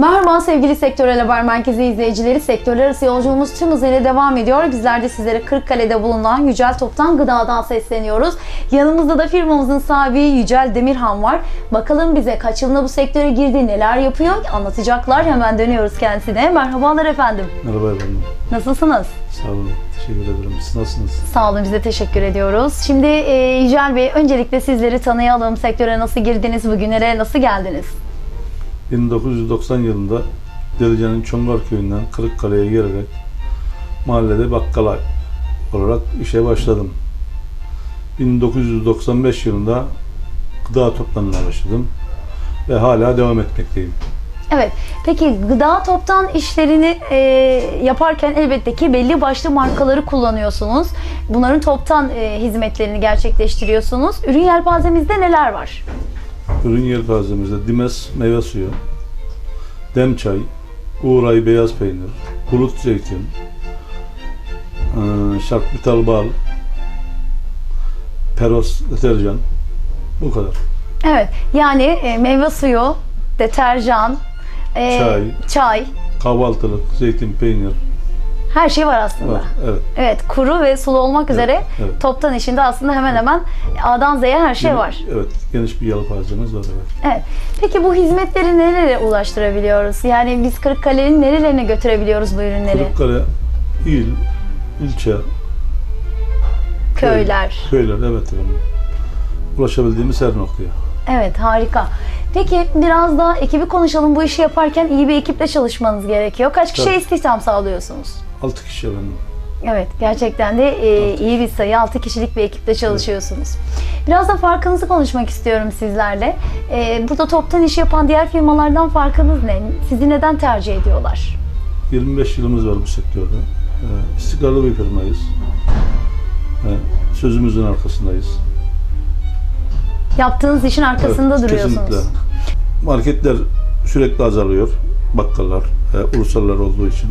Merhaba sevgili Sektörel Haber Merkezi izleyicileri. Sektörler arası yolculuğumuz tüm hızıyla devam ediyor. Bizler de sizlere Kırıkkale'de bulunan Yücel Toptan Gıda'dan sesleniyoruz. Yanımızda da firmamızın sahibi Yücel Demirhan var. Bakalım bize kaç yılında bu sektöre girdi, neler yapıyor anlatacaklar. Hemen dönüyoruz kendisine. Merhabalar efendim. Merhaba efendim. Nasılsınız? Sağ olun. Teşekkür ederim. Siz nasılsınız? Sağ olun biz de teşekkür ediyoruz. Şimdi e, Yücel Bey öncelikle sizleri tanıyalım. Sektöre nasıl girdiniz, bugünlere nasıl geldiniz? 1990 yılında Delice'nin Çongar köyünden Kırıkkale'ye gelerek mahallede bakkala olarak işe başladım. 1995 yılında gıda toplamına başladım ve hala devam etmekteyim. Evet. Peki gıda toptan işlerini e, yaparken elbette ki belli başlı markaları kullanıyorsunuz. Bunların toptan e, hizmetlerini gerçekleştiriyorsunuz. Ürün yelpazemizde neler var? Ürün yelpazemizde Dimes meyve suyu, dem çay, Uğray beyaz peynir, bulut zeytin, eee, şarkbital bal, peros deterjan, bu kadar. Evet. Yani e, meyve suyu, deterjan, e, Çay. çay, Kahvaltılık, zeytin, peynir her şey var aslında. var. Evet. Evet, kuru ve sulu olmak üzere evet. toptan işinde aslında hemen hemen A'dan Z'ye her şey var. Evet, geniş bir yelpazemiz var. Evet. Evet. Peki bu hizmetleri nerelere ulaştırabiliyoruz? Yani biz Kırıkkale'nin nerelerine götürebiliyoruz bu ürünleri? Kırıkkale, il, ilçe, Köyler. köyler, evet efendim. Ulaşabildiğimiz her noktaya. Evet, harika. Peki biraz daha ekibi konuşalım. Bu işi yaparken iyi bir ekiple çalışmanız gerekiyor. Kaç kişiye Tabii. istihdam sağlıyorsunuz? 6 kişi efendim. Evet, gerçekten de e, iyi bir sayı. 6 kişilik bir ekiple çalışıyorsunuz. Biraz da farkınızı konuşmak istiyorum sizlerle. E, burada toptan iş yapan diğer firmalardan farkınız ne? Sizi neden tercih ediyorlar? 25 yılımız var bu sektörde. Ee, istikrarlı bir firmayız. Ee, sözümüzün arkasındayız. Yaptığınız işin arkasında Evet, duruyorsunuz. Kesinlikle. Marketler sürekli azalıyor. Bakkallar, e, ulusallar olduğu için.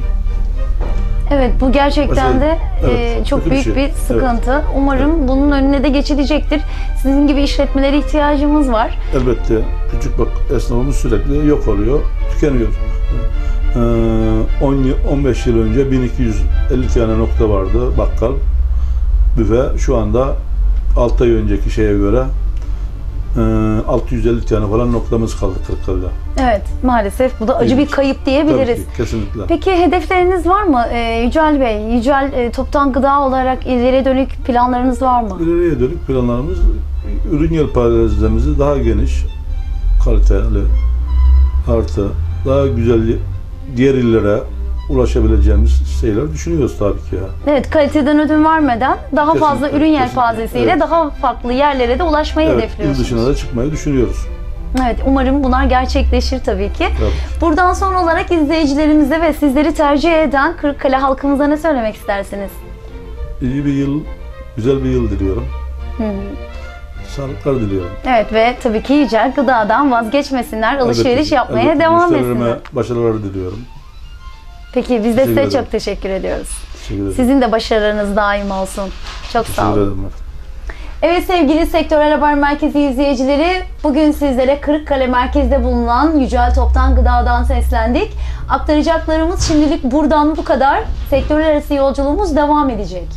Evet bu gerçekten Mesela- de evet, e, çok kötü bir büyük şey. bir sıkıntı. Umarım bunun önüne de geçilecektir. Sizin gibi işletmelere ihtiyacımız var. Elbette küçük bak esnafımız sürekli yok oluyor, tükeniyor. Ee, 10 yıl- 15 yıl önce 1250 tane nokta vardı bakkal, büfe. Şu anda 6 ay önceki şeye göre 650 tane falan noktamız kaldı Kırıkkale'de. Evet maalesef bu da acı bir İlginç. kayıp diyebiliriz. Tabii ki, kesinlikle. Peki hedefleriniz var mı e, Yücel Bey? Yücel e, toptan gıda olarak ileriye dönük planlarınız var mı? İleriye dönük planlarımız ürün yelpazemizi daha geniş, kaliteli, artı daha güzel diğer illere ulaşabileceğimiz şeyler düşünüyoruz tabii ki ya. Evet kaliteden ödün vermeden daha Kesinlikle, fazla ürün yelpazesiyle Evet. daha farklı yerlere de ulaşmayı Evet, hedefliyorsunuz. dışına da çıkmayı düşünüyoruz. Evet umarım bunlar gerçekleşir tabii ki. Tabii. Buradan son olarak izleyicilerimize ve sizleri tercih eden Kırıkkale halkımıza ne söylemek istersiniz? İyi bir yıl, güzel bir yıl diliyorum. Sağlıklar diliyorum. Evet ve tabii ki Yücel gıdadan vazgeçmesinler, alışveriş Elbette- yapmaya elbette devam etsinler. başarılar diliyorum. Peki biz de Teşekkür size ederim. çok teşekkür ediyoruz. Teşekkür ederim. Sizin de başarılarınız daim olsun. Çok sağ olun. ederim. Evet sevgili Sektörel Haber Merkezi izleyicileri, bugün sizlere Kırıkkale merkezde bulunan Yücel Toptan Gıda'dan seslendik. Aktaracaklarımız şimdilik buradan bu kadar. Sektörler arası yolculuğumuz devam edecek.